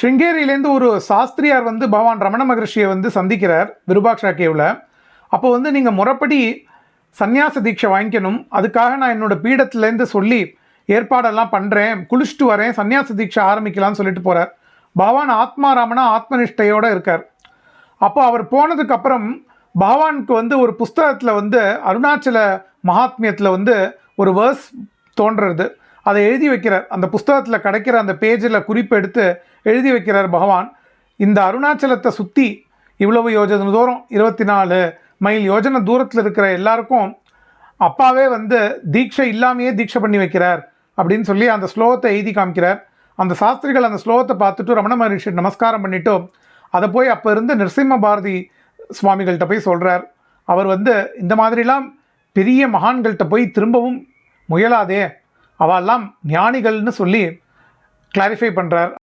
ஷிங்கேரியிலேருந்து ஒரு சாஸ்திரியார் வந்து பகவான் ரமண மகர்ஷியை வந்து சந்திக்கிறார் விருபாக்ஷா கேவில். அப்போ வந்து நீங்கள் முறைப்படி சந்நியாச தீட்சை வாங்கிக்கணும். அதுக்காக நான் என்னோட பீடத்துலேருந்து சொல்லி ஏற்பாடெல்லாம் பண்ணுறேன் குளிச்சுட்டு வரேன். சன்னியாச தீட்சை ஆரம்பிக்கலாம்னு சொல்லிட்டு போகிறார் பகவான் ஆத்மாராமனா ஆத்மனிஷ்டையோடு இருக்கார். அப்போ அவர் போனதுக்கப்புறம் பகவானுக்கு வந்து ஒரு புஸ்தகத்தில் வந்து அருணாச்சல மகாத்மியத்தில் வந்து ஒரு வேர்ஸ் தோன்றுறது. அதை எழுதி வைக்கிறார். அந்த புஸ்தகத்தில் கிடைக்கிற அந்த பேஜில் குறிப்பு எடுத்து எழுதி வைக்கிறார் பகவான். இந்த அருணாச்சலத்தை சுற்றி இவ்வளவு யோஜனை தூரம் இருபத்தி நாலு மைல் யோஜனை தூரத்தில் இருக்கிற எல்லாருக்கும் அப்பாவே வந்து தீட்சை இல்லாமையே தீட்சை பண்ணி வைக்கிறார் அப்படின்னு சொல்லி அந்த ஸ்லோகத்தை எழுதி காமிக்கிறார். அந்த சாஸ்திரிகள் அந்த ஸ்லோகத்தை பார்த்துட்டு ரமண மகரிஷி நமஸ்காரம் பண்ணிவிட்டு அதை போய் அப்போ இருந்து நரசிம்ம பாரதி சுவாமிகள்கிட்ட போய் சொல்கிறார் அவர் வந்து இந்த மாதிரிலாம் பெரிய மகான்கள்கிட்ட போய் திரும்பவும் முயலாதே அவெல்லாம் ஞானிகள்னு சொல்லி கிளாரிஃபை பண்ணுறார்